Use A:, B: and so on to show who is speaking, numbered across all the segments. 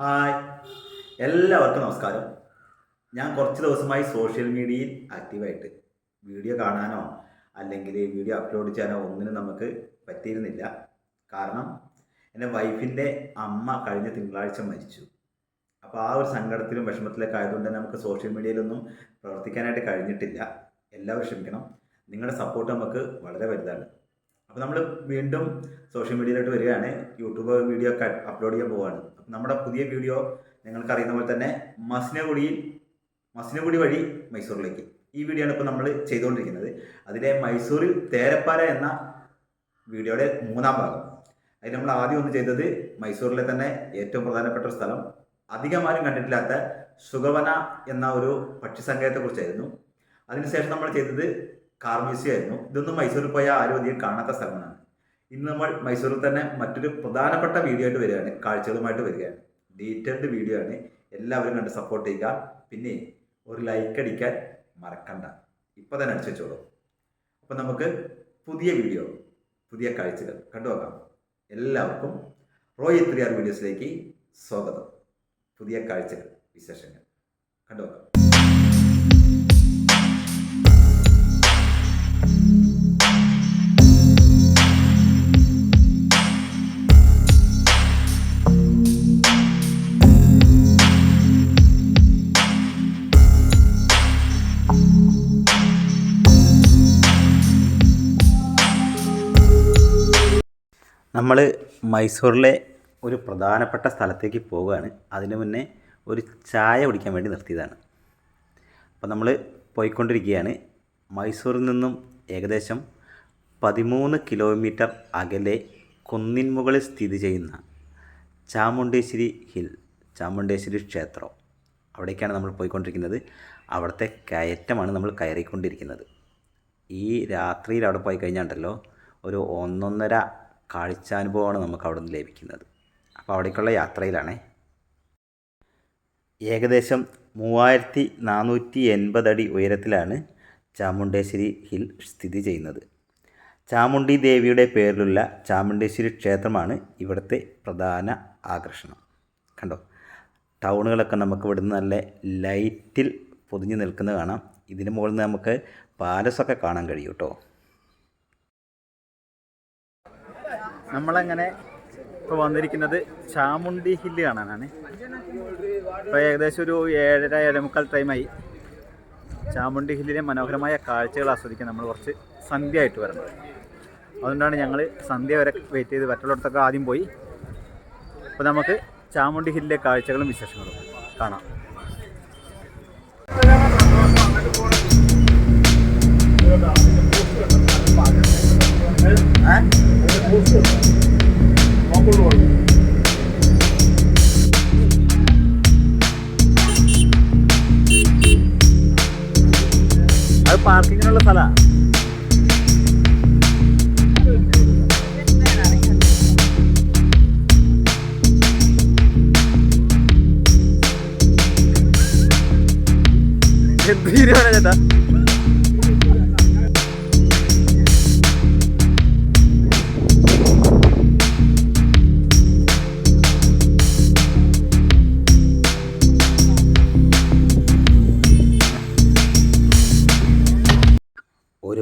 A: Hi. എല്ലാവർക്കും നമസ്കാരം. ഞാൻ കുറച്ച് ദിവസമായി സോഷ്യൽ മീഡിയയിൽ ആക്റ്റീവായിട്ട് വീഡിയോ കാണാനോ അല്ലെങ്കിൽ വീഡിയോ അപ്ലോഡ് ചെയ്യാനോ ഒന്നിനും നമുക്ക് പറ്റിയിരുന്നില്ല. കാരണം എന്റെ വൈഫിന്റെ അമ്മ കഴിഞ്ഞ തിങ്കളാഴ്ച മരിച്ചു. അപ്പോൾ ആ ഒരു സങ്കടത്തിലും വിഷമത്തിലൊക്കെ ആയതുകൊണ്ട് തന്നെ നമുക്ക് സോഷ്യൽ മീഡിയയിലൊന്നും പ്രവർത്തിക്കാനായിട്ട് കഴിഞ്ഞിട്ടില്ല. എല്ലാവരും ക്ഷമിക്കണം. നിങ്ങളുടെ സപ്പോർട്ട് നമുക്ക് വളരെ വലുതാണ്. അപ്പോൾ നമ്മൾ വീണ്ടും സോഷ്യൽ മീഡിയയിലോട്ട് വരികയാണ്. യൂട്യൂബ് വീഡിയോ ഒക്കെ അപ്ലോഡ് ചെയ്യാൻ പോവുകയാണ് അപ്പോൾ നമ്മുടെ പുതിയ വീഡിയോ നിങ്ങൾക്ക് അറിയുന്ന പോലെ തന്നെ മസിനഗുഡിയിൽ മസിനഗുഡി വഴി മൈസൂറിലേക്ക് ഈ വീഡിയോ ആണ് ഇപ്പോൾ നമ്മൾ ചെയ്തുകൊണ്ടിരിക്കുന്നത്. അതിലെ മൈസൂരിൽ തേരപ്പാല എന്ന വീഡിയോയുടെ മൂന്നാം ഭാഗം. അതിൽ നമ്മൾ ആദ്യം ഒന്ന് ചെയ്തത് മൈസൂരിലെ തന്നെ ഏറ്റവും പ്രധാനപ്പെട്ട ഒരു സ്ഥലം. അധികമാരും കണ്ടിട്ടില്ലാത്ത സുഗവന എന്ന ഒരു പക്ഷി പക്ഷിസങ്കേതത്തെക്കുറിച്ചായിരുന്നു. അതിനുശേഷം നമ്മൾ ചെയ്തത് കാർ മ്യൂസിയം ആയിരുന്നു ഇതൊന്നും മൈസൂരിൽ പോയാൽ ആരും അധികം കാണാത്ത സ്ഥലമാണ്. ഇന്ന് നമ്മൾ മൈസൂരിൽ തന്നെ മറ്റൊരു പ്രധാനപ്പെട്ട വീഡിയോ ആയിട്ട് വരികയാണ്. കാഴ്ചകളുമായിട്ട് വരികയാണ്. ഡീറ്റെയിൽഡ് വീഡിയോ ആണ്. എല്ലാവരും കണ്ട് സപ്പോർട്ട് ചെയ്യുക. പിന്നെ ഒരു ലൈക്ക് അടിക്കാൻ മറക്കണ്ട. ഇപ്പം തന്നെ അടിച്ചു വെച്ചോളൂ. അപ്പം നമുക്ക് പുതിയ വീഡിയോ പുതിയ കാഴ്ചകൾ കണ്ടു നോക്കാം. എല്ലാവർക്കും റോയ് ത്രീ ആർ വീഡിയോസിലേക്ക് സ്വാഗതം. പുതിയ കാഴ്ചകൾ വിശേഷങ്ങൾ കണ്ടുനോക്കാം നമ്മൾ മൈസൂറിലെ ഒരു പ്രധാനപ്പെട്ട സ്ഥലത്തേക്ക് പോവുകയാണ്. അതിന് മുന്നേ ഒരു ചായ കുടിക്കാൻ വേണ്ടി നിർത്തിയതാണ്. അപ്പോൾ നമ്മൾ പോയിക്കൊണ്ടിരിക്കുകയാണ്. മൈസൂരിൽ നിന്നും ഏകദേശം പതിമൂന്ന് കിലോമീറ്റർ അകലെ കുന്നിൻ മുകളിൽ സ്ഥിതി ചെയ്യുന്ന ചാമുണ്ടേശ്വരി ഹിൽ ചാമുണ്ടേശ്വരി ക്ഷേത്രം. അവിടേക്കാണ് നമ്മൾ പോയിക്കൊണ്ടിരിക്കുന്നത്. അവിടുത്തെ കയറ്റമാണ് നമ്മൾ കയറിക്കൊണ്ടിരിക്കുന്നത്. ഈ രാത്രിയിൽ അവിടെ പോയി കഴിഞ്ഞാൽ ഉണ്ടല്ലോ ഒരു ഒന്നൊന്നര കാഴ്ചാനുഭവമാണ് നമുക്ക് അവിടെ നിന്ന് ലഭിക്കുന്നത്. അപ്പോൾ അവിടേക്കുള്ള യാത്രയിലാണ്. ഏകദേശം മൂവായിരത്തി നാനൂറ്റി എൺപത് അടി ഉയരത്തിലാണ് ചാമുണ്ടേശ്വരി ഹിൽ സ്ഥിതി ചെയ്യുന്നത്. ചാമുണ്ഡി ദേവിയുടെ പേരിലുള്ള ചാമുണ്ടേശ്വരി ക്ഷേത്രമാണ് ഇവിടുത്തെ പ്രധാന ആകർഷണം. കണ്ടോ? ടൗണുകളൊക്കെ നമുക്ക് ഇവിടുന്ന് നല്ല ലൈറ്റിൽ പൊതിഞ്ഞു നിൽക്കുന്നത് കാണാം. ഇതിന് മുകളിൽ നിന്ന് നമുക്ക് പാലസൊക്കെ കാണാൻ കഴിയും കേട്ടോ.
B: നമ്മളങ്ങനെ ഇപ്പോൾ വന്നിരിക്കുന്നത് ചാമുണ്ടി ഹില്ല് കാണാനാണ്. ഇപ്പോൾ ഏകദേശം ഒരു ഏഴര ഏഴേമുക്കാൽ ടൈമായി ചാമുണ്ടി ഹില്ലിലെ മനോഹരമായ കാഴ്ചകൾ ആസ്വദിക്കാൻ നമ്മൾ കുറച്ച് സന്ധ്യ ആയിട്ട് വരണം. അതുകൊണ്ടാണ് ഞങ്ങൾ സന്ധ്യ വരെ വെയിറ്റ് ചെയ്ത് മറ്റുള്ളിടത്തൊക്കെ ആദ്യം പോയി. അപ്പോൾ നമുക്ക് ചാമുണ്ടി ഹില്ലിലെ കാഴ്ചകളും വിശേഷങ്ങളും കാണാം. അത് പാർക്കിങ്ങിനുള്ള സ്ഥലമാണ് എന്ത് തീരുമാനം ചേട്ടാ?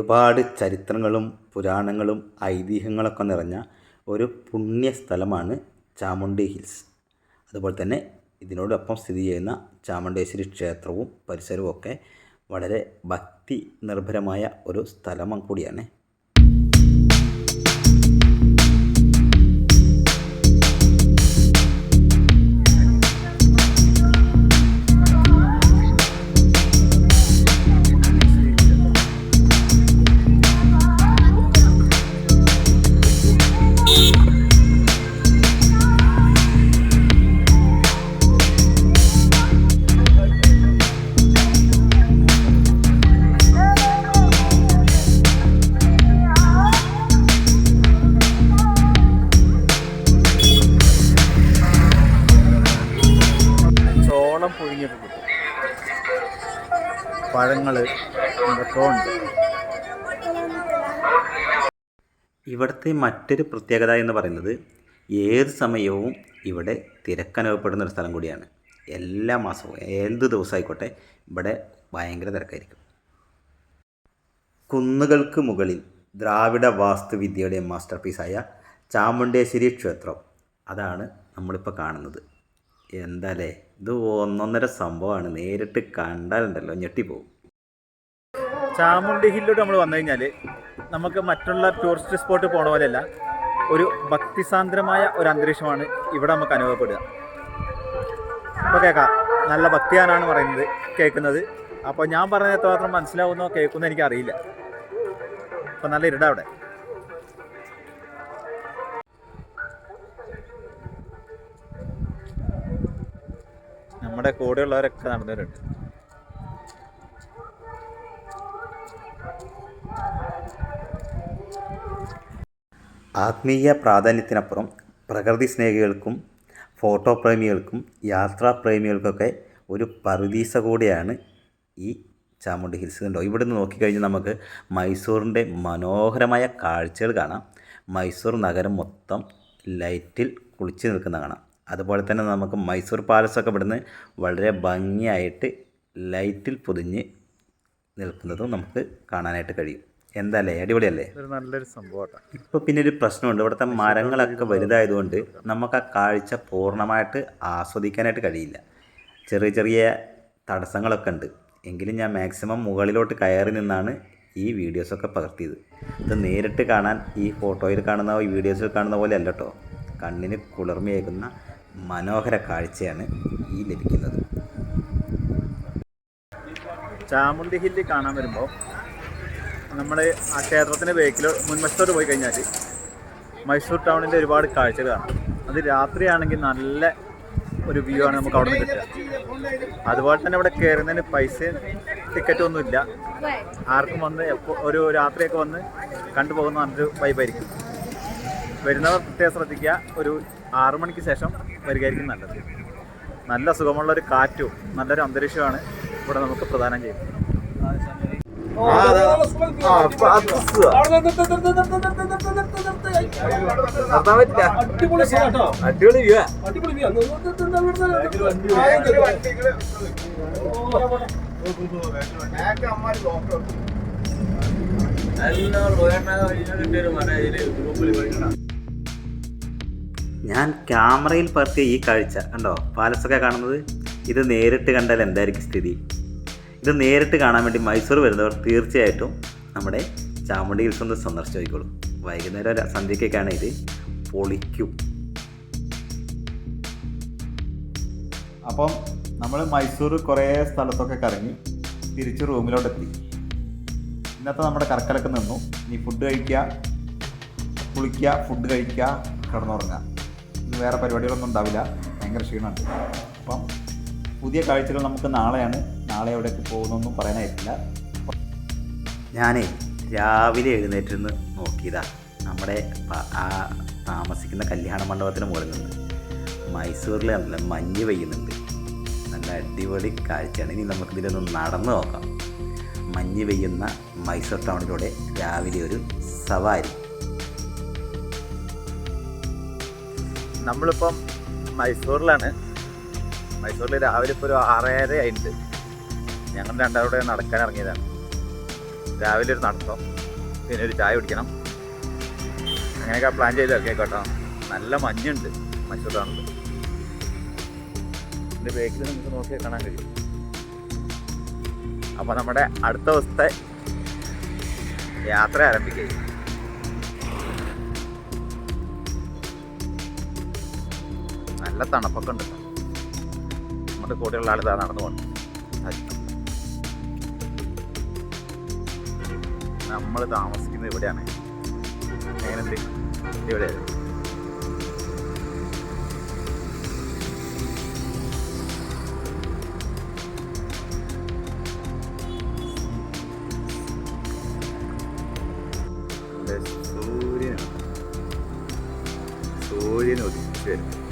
A: ഒരുപാട് ചരിത്രങ്ങളും പുരാണങ്ങളും ഐതിഹ്യങ്ങളൊക്കെ നിറഞ്ഞ ഒരു പുണ്യ സ്ഥലമാണ് ചാമുണ്ഡി ഹിൽസ്. അതുപോലെ തന്നെ ഇതിനോടൊപ്പം സ്ഥിതി ചെയ്യുന്ന ചാമുണ്ടേശ്വരി ക്ഷേത്രവും പരിസരവും ഒക്കെ വളരെ ഭക്തി നിർഭരമായ ഒരു സ്ഥലം കൂടിയാണ് ഇവിടുത്തെ മറ്റൊരു പ്രത്യേകത എന്ന് പറയുന്നത് ഏത് സമയവും ഇവിടെ തിരക്കനുഭവപ്പെടുന്ന ഒരു സ്ഥലം കൂടിയാണ്. എല്ലാ മാസവും ഏത് ദിവസമായിക്കോട്ടെ ഇവിടെ ഭയങ്കര തിരക്കായിരിക്കും. കുന്നുകൾക്ക് മുകളിൽ ദ്രാവിഡ വാസ്തുവിദ്യയുടെ മാസ്റ്റർ പീസായ ചാമുണ്ടേശ്വരി ക്ഷേത്രം. അതാണ് നമ്മളിപ്പോൾ കാണുന്നത്. എന്താലേ ഇത് ഒന്നൊന്നര സംഭവമാണ്. നേരിട്ട് കണ്ടാലുണ്ടല്ലോ ഞെട്ടിപ്പോവും.
B: ചാമുണ്ടി ഹില്ലോട്ട് നമ്മൾ വന്നു കഴിഞ്ഞാൽ നമുക്ക് മറ്റുള്ള ടൂറിസ്റ്റ് സ്പോട്ട് പോണ പോലെയല്ല. ഒരു ഭക്തിസാന്ദ്രമായ ഒരു അന്തരീക്ഷമാണ് ഇവിടെ നമുക്ക് അനുഭവപ്പെടുക. അപ്പോൾ കേൾക്കാം. നല്ല ഭക്തിയാനാണ് പറയുന്നത് കേൾക്കുന്നത്. അപ്പോൾ ഞാൻ പറഞ്ഞത് എത്രമാത്രം മനസ്സിലാവുന്നോ കേൾക്കുന്നോ എനിക്കറിയില്ല. അപ്പോൾ നല്ല ഇരുടാ അവിടെ. നമ്മുടെ കൂടെയുള്ളവരൊക്കെ നടന്നവരുണ്ട്.
A: ആത്മീയ പ്രാധാന്യത്തിനപ്പുറം പ്രകൃതി സ്നേഹികൾക്കും ഫോട്ടോ പ്രേമികൾക്കും യാത്രാ പ്രേമികൾക്കൊക്കെ ഒരു പറുദീസ കൂടിയാണ് ഈ ചാമുണ്ടി ഹിൽസ് കണ്ടോ? ഇവിടുന്ന് നോക്കിക്കഴിഞ്ഞാൽ നമുക്ക് മൈസൂറിന്റെ മനോഹരമായ കാഴ്ചകൾ കാണാം. മൈസൂർ നഗരം മൊത്തം ലൈറ്റിൽ കുളിച്ച് നിൽക്കുന്ന കാണാം. അതുപോലെ തന്നെ നമുക്ക് മൈസൂർ പാലസൊക്കെ ഇവിടുന്ന് വളരെ ഭംഗിയായിട്ട് ലൈറ്റിൽ പൊതിഞ്ഞ് നിൽക്കുന്നതും നമുക്ക് കാണാനായിട്ട് കഴിയും. എന്താല്ലേ? അടിപൊളിയല്ലേ?
B: ഒരു നല്ലൊരു സംഭവമാണ്
A: ഇപ്പോൾ പിന്നെ ഒരു പ്രശ്നമുണ്ട്. ഇവിടുത്തെ മരങ്ങളൊക്കെ വലുതായതുകൊണ്ട് നമുക്ക് ആ കാഴ്ച പൂർണമായിട്ട് ആസ്വദിക്കാനായിട്ട് കഴിയില്ല. ചെറിയ ചെറിയ തടസ്സങ്ങളൊക്കെ ഉണ്ട്. എങ്കിലും ഞാൻ മാക്സിമം മുകളിലോട്ട് കയറി നിന്നാണ് ഈ വീഡിയോസൊക്കെ പകർത്തിയത്. ഇത് നേരിട്ട് കാണാൻ ഈ ഫോട്ടോയിൽ കാണുന്ന ഈ വീഡിയോസിൽ കാണുന്ന പോലെ അല്ലട്ടോ. കണ്ണിന് കുളിർമയേകുന്ന മനോഹര കാഴ്ചയാണ് ഈ ലഭിക്കുന്നത്.
B: ചാമുണ്ടി ഹില്ല് കാണാൻ വരുമ്പോൾ നമ്മൾ ആ ക്ഷേത്രത്തിന്റെ ബേക്കിൽ മുൻവശത്തോട്ട് പോയി കഴിഞ്ഞാൽ മൈസൂർ ടൗണിന്റെ ഒരുപാട് കാഴ്ചകൾ കാണാം അത് രാത്രിയാണെങ്കിൽ നല്ല ഒരു വ്യൂ ആണ് നമുക്ക് അവിടെ നിന്ന് കിട്ടുക. അതുപോലെ തന്നെ ഇവിടെ കയറുന്നതിന് പൈസ ടിക്കറ്റ് ഒന്നും ഇല്ല. ആർക്കും വന്ന് എപ്പോൾ ഒരു രാത്രിയൊക്കെ വന്ന് കണ്ടുപോകുന്ന നല്ലൊരു വൈബായിരിക്കും വരുന്നവർ പ്രത്യേകം ശ്രദ്ധിക്കുക. ഒരു ആറു മണിക്ക് ശേഷം വരികയായിരിക്കും നല്ലത്. നല്ല സുഖമുള്ള ഒരു കാറ്റും നല്ലൊരു അന്തരീക്ഷമാണ് ഇവിടെ നമുക്ക് പ്രദാനം ചെയ്യുന്നത്.
C: അടിപൊളി
B: വ്യൂ.
A: ഞാൻ ക്യാമറയിൽ പറത്തിയ ഈ കാഴ്ച കണ്ടോ? പാലസൊക്കെ കാണുന്നത്? ഇത് നേരിട്ട് കണ്ടാൽ എന്തായിരിക്കും സ്ഥിതി? ഇത് നേരിട്ട് കാണാൻ വേണ്ടി മൈസൂർ വരുന്നവർ തീർച്ചയായിട്ടും നമ്മുടെ ചാമുണ്ടി ഹിൽസ് ഒന്ന് സന്ദർശിച്ച് നോക്കിക്കോളും വൈകുന്നേരം സന്ധ്യക്കൊക്കെയാണ് ഇത് പൊളിക്കും.
B: അപ്പം നമ്മൾ മൈസൂർ കുറേ സ്ഥലത്തൊക്കെ കറങ്ങി തിരിച്ച് റൂമിലോട്ട് എത്തി ഇന്നത്തെ നമ്മുടെ കറക്കലൊക്കെ നിന്നു. ഇനി ഫുഡ് കഴിക്കുക കുളിക്കുക ഫുഡ് കഴിക്കുക കിടന്നുറങ്ങുക ഇന്ന് വേറെ പരിപാടികളൊന്നും ഉണ്ടാവില്ല. ഭയങ്കര ക്ഷീണമുണ്ട്. അപ്പം പുതിയ കാഴ്ചകൾ നമുക്ക് നാളെയാണ്. നാളെ എവിടേക്ക് പോകുന്നൊന്നും പറയാനായിട്ടില്ല.
A: ഞാനേ രാവിലെ എഴുന്നേറ്റിരുന്ന് നോക്കിയതാ. നമ്മുടെ ആ താമസിക്കുന്ന കല്യാണ മണ്ഡപത്തിന് മുകളിൽ നിന്ന് മൈസൂരിൽ നല്ല മഞ്ഞ് പെയ്യുന്നുണ്ട്. നല്ല അടിപൊളി കാഴ്ചയാണ്. ഇനി നമുക്കിതിലൊന്ന് നടന്നു നോക്കാം. മഞ്ഞ് പെയ്യുന്ന മൈസൂർ ടൗണിലൂടെ രാവിലെ ഒരു സവാരി.
B: നമ്മളിപ്പം മൈസൂരിലാണ്. മൈസൂരിൽ രാവിലെ ഇപ്പോൾ ഒരു ആറര ആയിട്ടുണ്ട്. ഞങ്ങൾ രണ്ടാവിടെ നടക്കാൻ ഇറങ്ങിയതാണ്. രാവിലെ ഒരു നടത്തം പിന്നെ ഒരു ചായ കുടിക്കണം. അങ്ങനെയൊക്കെ പ്ലാൻ ചെയ്ത് കേട്ടോ. നല്ല മഞ്ഞുണ്ട് മൈസൂർ ടൗണിൽ എന്റെ ബേക്കിൽ നമുക്ക് നോക്കിയാൽ കാണാൻ കഴിയും. അപ്പോൾ നമ്മുടെ അടുത്ത ദിവസത്തെ യാത്ര ആരംഭിക്കുകയും നല്ല തണുപ്പൊക്കെ ഉണ്ട്. നമ്മുടെ കൂടെയുള്ള ആൾ ഇതാ നടന്നു പോകണം നമ്മൾ താമസിക്കുന്നത് ഇവിടെയാണ്. എങ്ങനെയുണ്ട് ഇവിടെയായിരുന്നു ഇവിടെ സൂര്യനാണ് സൂര്യൻ ഉദിച്ചു വരും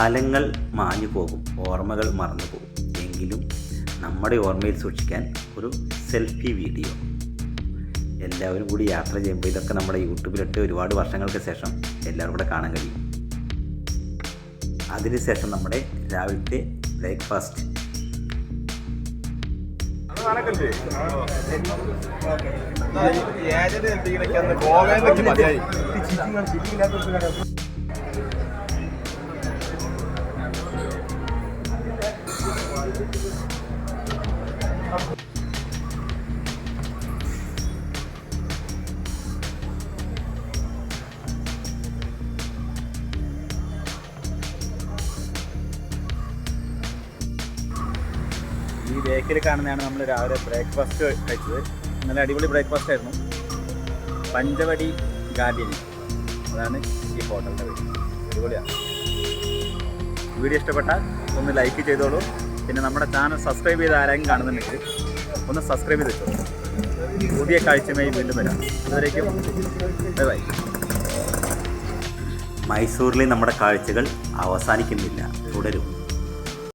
A: കാലങ്ങൾ മാഞ്ഞു പോകും ഓർമ്മകൾ മറന്നു പോകും. എങ്കിലും നമ്മുടെ ഓർമ്മയിൽ സൂക്ഷിക്കാൻ ഒരു സെൽഫി വീഡിയോ. എല്ലാവരും കൂടി യാത്ര ചെയ്യുമ്പോൾ ഇതൊക്കെ നമ്മുടെ യൂട്യൂബിലിട്ട് ഒരുപാട് വർഷങ്ങൾക്ക് ശേഷം എല്ലാവരും കൂടെ കാണാൻ കഴിയും. അതിനുശേഷം നമ്മുടെ രാവിലത്തെ ബ്രേക്ക്ഫാസ്റ്റ്.
B: ഈ ബേക്കിൽ കാണുന്നതാണ് നമ്മൾ രാവിലെ ബ്രേക്ക്ഫാസ്റ്റ് കഴിച്ചത്. നല്ല അടിപൊളി ബ്രേക്ക്ഫാസ്റ്റ് ആയിരുന്നു. പഞ്ചവടി ഗാർഡിയൻ അതാണ് ഈ ഹോട്ടലിന്റെ പേര് അടിപൊളിയാണ് വീഡിയോ ഇഷ്ടപ്പെട്ടാൽ ഒന്ന് ലൈക്ക് ചെയ്തോളൂ. പിന്നെ നമ്മുടെ ചാനൽ സബ്സ്ക്രൈബ് ചെയ്ത് ആരെങ്കിലും കാണുന്നുണ്ടെങ്കിൽ ഒന്ന് സബ്സ്ക്രൈബ് ചെയ്ത് പുതിയ കാഴ്ചയുമായി വീണ്ടും വരാം. അതുവരേക്കും ബൈ ബൈ.
A: മൈസൂരിലെ നമ്മുടെ കാഴ്ചകൾ അവസാനിക്കുന്നില്ല. തുടരും.